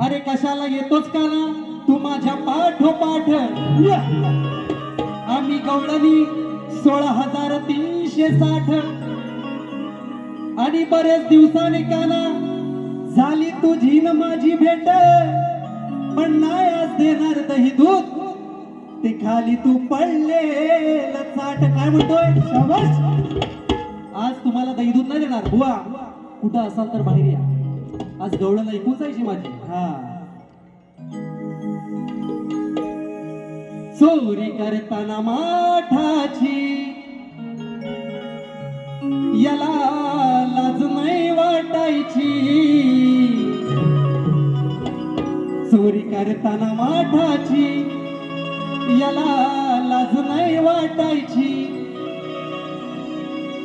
अरे कशाला येतोच का ना तू माझ्या पाठोपाठ. आम्ही गवळणी सोळा हजार तीनशे साठ. आणि बरेच दिवसाने काना झाली तुझी न माझी भेट. पण नाही आज देणार दही दूध. ते खाली तू पडले चाट. काय म्हणतोय? शाबास. आज तुम्हाला दही दूध नाही देणार. बुवा कुठं असाल तर बाहेर या. आज गवळण ऐकून जायची माझी. हा. चोरी करताना माठाची याला लाज नाही वाटायची. चोरी करताना माठाची याला लाज नाही वाटायची.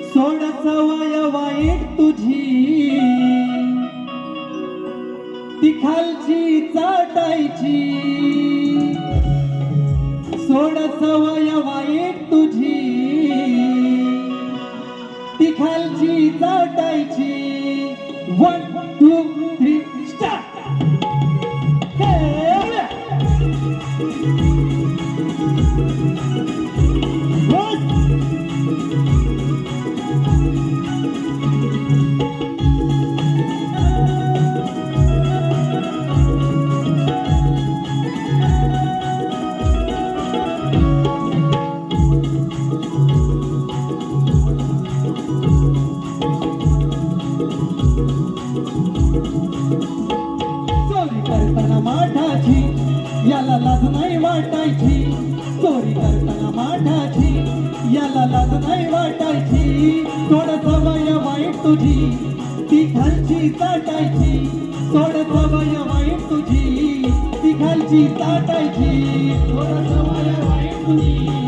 सोड सवय वाईट तुझी. ती खालची चाटायची. सोड सवय वाईट तुझी. ती खालची चाटायची. वन टू थ्री करताना माठाची याला लाज नाही वाटायची. चोरी करताना माठाची याला लाज नाही वाटायची. सोड सवय वाईट तुझी ती खालची ताटायची सोड सवय वाईट तुझी ती खालची ताटायची सोड सवय वाईट तुझी.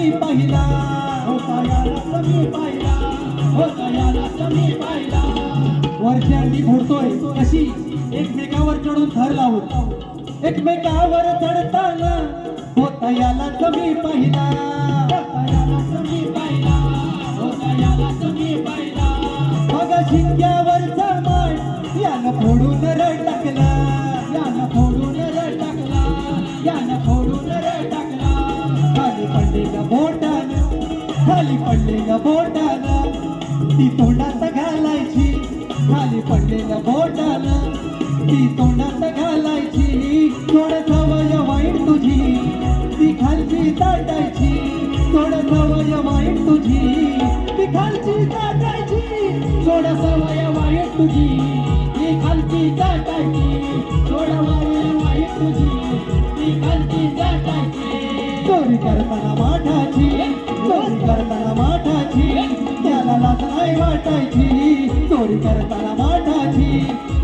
मी पाहिला. होता मी पाहिला. होता मी पाहिला. वरच्यांनी घोडतोय कशी एकमेकावर चढून थर लावून. एकमेकावर चढताना होता याला कमी पाहिला. होता याला मी पाहिला. होता याला कमी पाहिला. मग शिक्क्यावरचा पडलेल्या बोटानं खाली पडलेल्या बोटानं ती तोंडात घालायची. खाली पडलेल्या बोटानं ती तोंडात घालायची. थोड सवय वाईट तुझी ती खालची ताटायची. थोड सवय वाईट तुझी ती खालची ताटायची. थोड सवय वाईट तुझी ती खालची ताटायची. चोरी करताना माठाची चोरी करताना माठाची त्याला लाच नाही वाटायची. चोरी करताना माठाची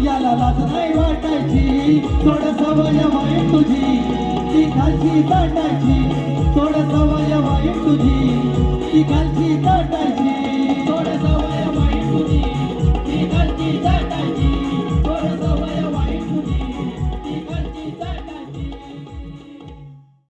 याला लाच नाही वाटायची. थोडं सवय वाईट तुझी ती खालची ताटायची थोडं सवय वाईट तुझी ती खालची ताट